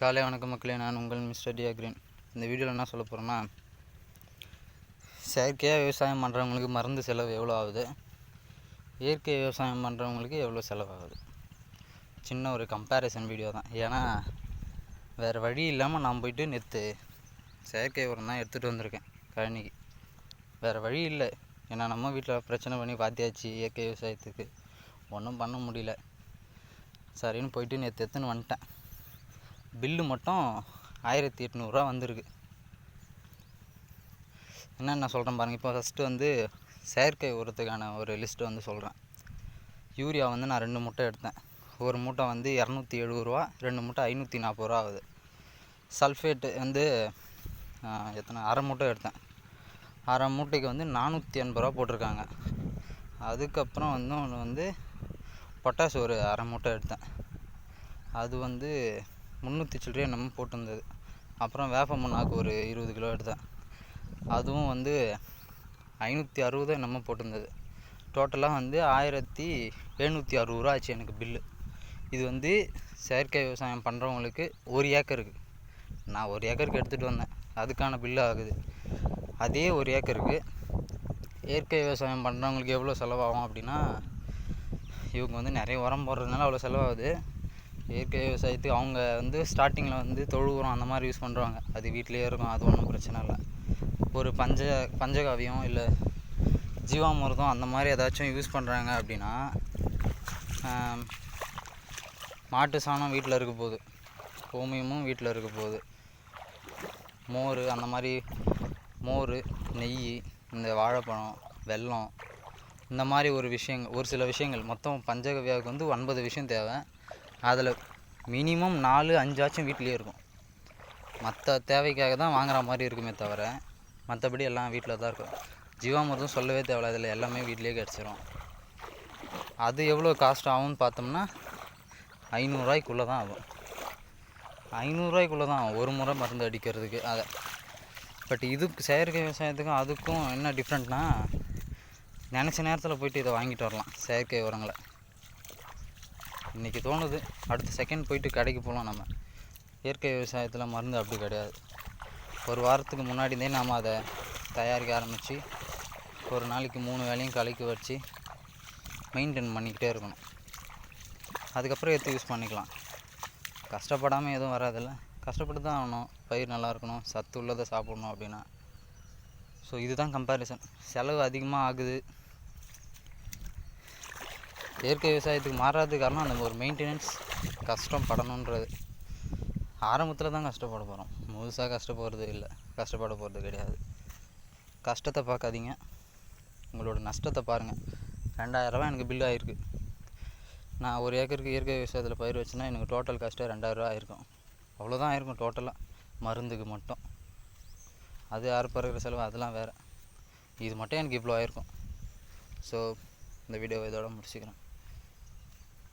காலை வணக்கம் மக்களே நான் உங்கள் மிஸ்டர் டியா கிரீன். இந்த வீடியோவில் என்ன சொல்ல போகிறேன்னா செயற்கையாக விவசாயம் பண்ணுறவங்களுக்கு மருந்து செலவு எவ்வளோ ஆகுது? இயற்கை விவசாயம் பண்ணுறவங்களுக்கு எவ்வளோ செலவாகுது? சின்ன ஒரு கம்பேரிசன் வீடியோ தான். ஏன்னா வேறு வழி இல்லாமல் நான் போயிட்டு நேற்று செயற்கை உரம் தான் எடுத்துகிட்டு வந்திருக்கேன் கழனிக்கு. வேறு வழி இல்லை. ஏன்னா நம்ம வீட்டில் பிரச்சனை பண்ணி பார்த்தியாச்சு இயற்கை விவசாயத்துக்கு. ஒன்றும் பண்ண முடியல. சரின்னு போயிட்டு நேற்று எடுத்துன்னு வந்துட்டேன். பில்லு மட்டும் ஆயிரத்தி எட்நூறுரூவா வந்திருக்கு. என்னென்ன சொல்கிறேன் பாருங்கள் இப்போ ஃபஸ்ட்டு வந்து செயற்கை உரத்துக்கான ஒரு லிஸ்ட்டு வந்து சொல்கிறேன் யூரியா வந்து நான் ரெண்டு மூட்டை எடுத்தேன். ஒரு மூட்டை வந்து இரநூத்தி எழுபது ரூபா ரெண்டு மூட்டை ஐநூற்றி நாற்பது ரூபா ஆகுது. சல்ஃபேட்டு வந்து எத்தனை அரை மூட்டை எடுத்தேன். அரை மூட்டைக்கு வந்து நானூற்றி எண்பது ரூபா போட்டிருக்காங்க. அதுக்கப்புறம் வந்து ஒன்று வந்து பொட்டாஷ் ஒரு அரை மூட்டை எடுத்தேன். அது வந்து முந்நூற்றி சில்லறை என்னமோ போட்டிருந்தது. அப்புறம் வேப்ப முன்னாக்கு ஒரு இருபது கிலோ எடுத்தேன். அதுவும் வந்து ஐநூற்றி அறுபது என்னமோ போட்டிருந்தது. டோட்டலாக வந்து ஆயிரத்தி எழுநூற்றி அறுபது ரூபா ஆச்சு எனக்கு பில்லு இது வந்து செயற்கை விவசாயம் பண்ணுறவங்களுக்கு ஒரு ஏக்கருக்கு. நான் ஒரு ஏக்கருக்கு எடுத்துகிட்டு வந்தேன். அதுக்கான பில்லு ஆகுது. அதே ஒரு ஏக்கருக்கு இயற்கை விவசாயம் பண்ணுறவங்களுக்கு எவ்வளோ செலவாகும் அப்படின்னா இவங்க வந்து நிறைய உரம் போடுறதுனால அவ்வளோ செலவாகுது. இயற்கை விவசாயத்துக்கு அவங்க வந்து ஸ்டார்டிங்கில் வந்து தொழு உரம் அந்த மாதிரி யூஸ் பண்ணுறாங்க அது வீட்டிலேயே இருக்கும் அது ஒன்றும் பிரச்சனை இல்லை. ஒரு பஞ்ச பஞ்சகாவியம் இல்லை ஜீவாமிர்தம் அந்த மாதிரி ஏதாச்சும் யூஸ் பண்ணுறாங்க அப்படின்னா மாட்டு சாணம் வீட்டில் இருக்க போகுது. கோமியமும் வீட்டில் இருக்க போகுது. மோர் அந்த மாதிரி மோர் நெய் இந்த வாழைப்பழம் வெல்லம் இந்த மாதிரி ஒரு விஷயங்கள் ஒரு சில விஷயங்கள். மொத்தம் பஞ்சகவியாவுக்கு வந்து ஒன்பது விஷயம் தேவை. அதில் மினிமம் நாலு அஞ்சாச்சும் வீட்லேயே இருக்கும். மற்ற தேவைக்காக தான் வாங்குற மாதிரி இருக்குமே தவிர மற்றபடி எல்லாம் வீட்டில் தான் இருக்கும். ஜீவாமிர்தம் சொல்லவே தேவையில்ல அதில் எல்லாமே வீட்லேயே கிடச்சிரும். அது எவ்வளோ காஸ்ட் ஆகும்னு பார்த்தோம்னா ஐநூறுரூவாய்க்குள்ளே தான் ஆகும். ஐநூறுரூவாய்க்குள்ளே தான் ஆகும் ஒரு முறை மருந்து அடிக்கிறதுக்கு. அதை பட் இதுக்கு செயற்கை விவசாயத்துக்கும் அதுக்கும் என்ன டிஃப்ரெண்ட்னா நினச்ச நேரத்தில் போயிட்டு இதை வாங்கிட்டு வரலாம் செயற்கை உரங்களை. இன்றைக்கி தோணுது. அடுத்த செகண்ட் போயிட்டு கடைக்கு போகலாம் நம்ம. இயற்கை விவசாயத்தில் மருந்து அப்படி கிடையாது. ஒரு வாரத்துக்கு முன்னாடியே நாம் அதை தயாரிக்க ஆரம்பித்து ஒரு நாளைக்கு மூணு வேலையும் கலக்கி வச்சு மெயின்டைன் பண்ணிக்கிட்டே இருக்கணும். அதுக்கப்புறம் எடுத்து யூஸ் பண்ணிக்கலாம்? கஷ்டப்படாமல் எதுவும் வராதில்ல. கஷ்டப்பட்டு தான் ஆகணும். பயிர் நல்லா இருக்கணும். சத்து உள்ளதை சாப்பிடணும் அப்படின்னா. ஸோ இதுதான் கம்பேரிசன் செலவு அதிகமாக ஆகுது. இயற்கை விவசாயத்துக்கு மாறாததுக்கு காரணம் அந்த ஒரு மெயின்டெனன்ஸ் கஷ்டம் படணுன்றது. ஆரம்பத்தில் தான் கஷ்டப்பட போகிறோம் முழுசாக கஷ்டப்படுறது இல்லை. கஷ்டப்பட போகிறது கிடையாது. கஷ்டத்தை பார்க்காதீங்க. உங்களோட நஷ்டத்தை பாருங்கள் ரெண்டாயிரரூவா எனக்கு பில்லு ஆகிருக்கு நான் ஒரு ஏக்கருக்கு இயற்கை விவசாயத்தில் பயிர் வச்சுன்னா எனக்கு டோட்டல் காஸ்ட்டே ரெண்டாயிரரூவா ஆயிருக்கும். அவ்வளோதான் ஆயிருக்கும் டோட்டலாக மருந்துக்கு மட்டும். அது யார் செலவு? அதெல்லாம் வேறு. இது மட்டும் எனக்கு இவ்வளோ ஆயிருக்கும். ஸோ இந்த வீடியோவை இதோட முடிச்சுக்கிறேன்.